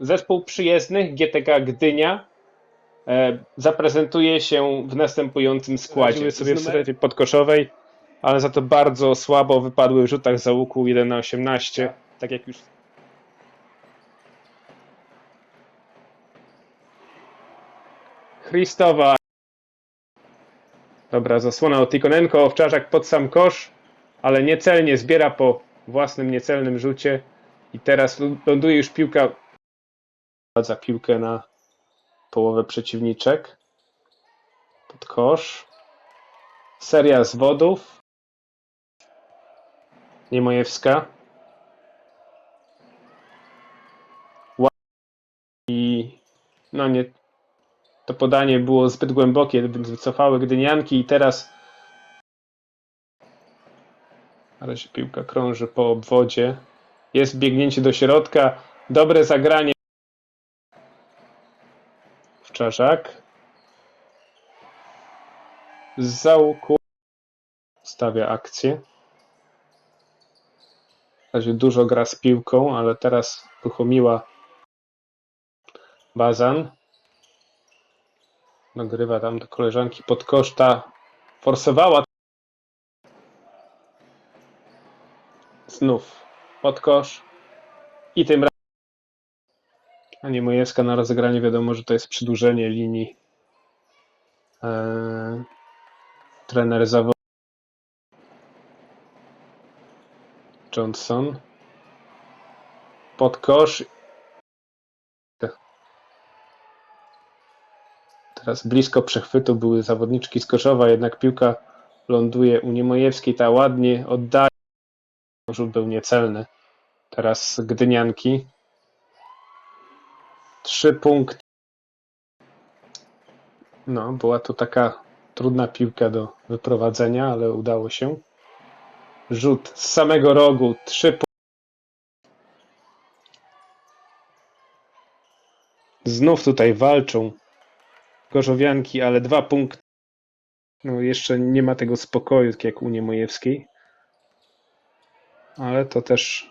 zespół przyjezdnych GTK Gdynia e, zaprezentuje się w następującym składzie. Radziły sobie w strefie podkoszowej, ale za to bardzo słabo wypadły w rzutach za łuku 1 na 18, tak jak już Christowa. Dobra, zasłona od Tikonenko, Owczarzak pod sam kosz, ale niecelnie zbiera po własnym niecelnym rzucie i teraz ląduje już piłka za piłkę na połowę przeciwniczek. Pod kosz. Seria zwodów. Niemojewska. I no nie, to podanie było zbyt głębokie, więc wycofały Gdynianki i teraz ale się piłka krąży po obwodzie. Jest biegnięcie do środka. Dobre zagranie. Wczarzak. Z załuku stawia akcję. W razie dużo gra z piłką, ale teraz uruchomiła Bazan. Nagrywa tam do koleżanki pod koszta. Forsowała. Znów pod kosz. I tym razem. A nie Mojewska na rozegranie wiadomo, że to jest przedłużenie linii. Eee, trener zawodowcy. Johnson. Pod kosz. Teraz blisko przechwytu były zawodniczki z Koszowa, jednak piłka ląduje u Niemojewskiej, ta ładnie oddaje. Rzut był niecelny. Teraz Gdynianki. Trzy punkty. No, była to taka trudna piłka do wyprowadzenia, ale udało się. Rzut z samego rogu. Trzy punkty. Znów tutaj walczą Gorzowianki, ale dwa punkty. No, jeszcze nie ma tego spokoju, tak jak u Niemojewskiej. Ale to też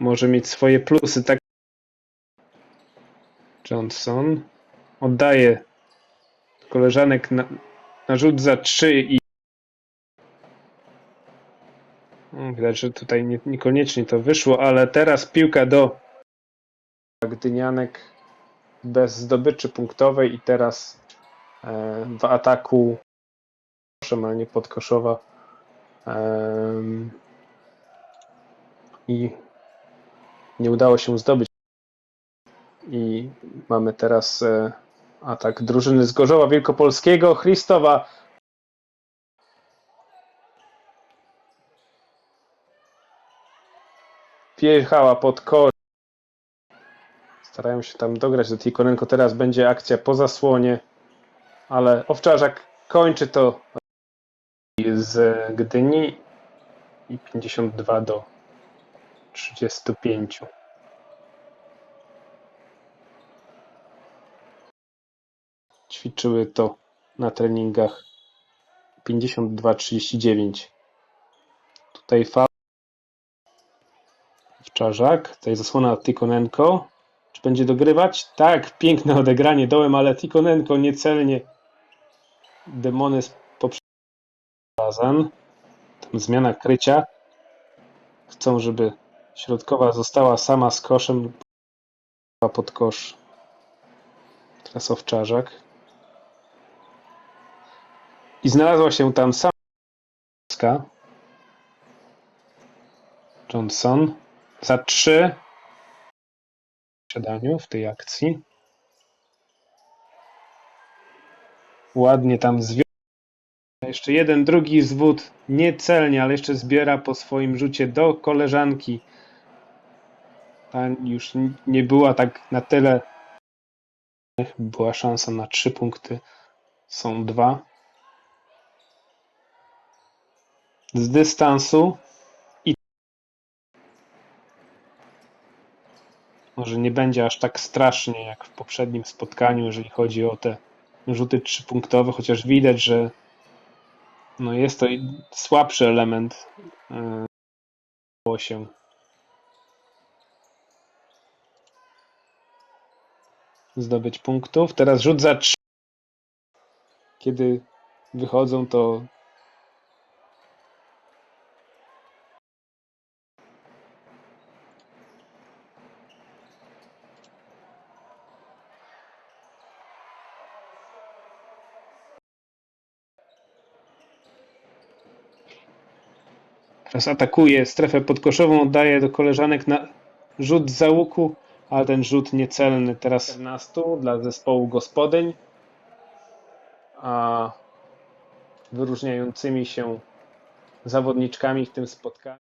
może mieć swoje plusy. Tak. Johnson. Oddaje koleżanek na, na rzut za 3 i widać, że tutaj nie, niekoniecznie to wyszło, ale teraz piłka do Gdynianek bez zdobyczy punktowej i teraz e, w ataku proszę, ale nie podkoszowa em, i nie udało się zdobyć i mamy teraz e, atak drużyny z Gorzowa Wielkopolskiego Christowa wjechała pod kosz starają się tam dograć do Tikonenko teraz będzie akcja po zasłonie ale Owczarzak kończy to z Gdyni i 52 do 35. Ćwiczyły to na treningach 52-39. Tutaj fa Wczarzak, tutaj zasłona od Tikonenko. Czy będzie dogrywać? Tak, piękne odegranie dołem, ale Tikonenko niecelnie demony Bazan. Tam zmiana krycia. Chcą, żeby środkowa została sama z koszem pod kosz. Teraz owczarzak. I znalazła się tam sama Johnson za trzy w posiadaniu w tej akcji. Ładnie tam zwią jeszcze jeden, drugi zwód, niecelnie, ale jeszcze zbiera po swoim rzucie do koleżanki. Ta już nie była tak na tyle. Była szansa na trzy punkty. Są dwa. Z dystansu. I może nie będzie aż tak strasznie jak w poprzednim spotkaniu, jeżeli chodzi o te rzuty trzypunktowe, chociaż widać, że no jest to słabszy element yy, 8. zdobyć punktów. Teraz rzut za 3. Kiedy wychodzą, to Teraz atakuje strefę podkoszową, oddaje do koleżanek na rzut z łuku, ale ten rzut niecelny. Teraz 14 dla zespołu gospodyń, a wyróżniającymi się zawodniczkami w tym spotkaniu.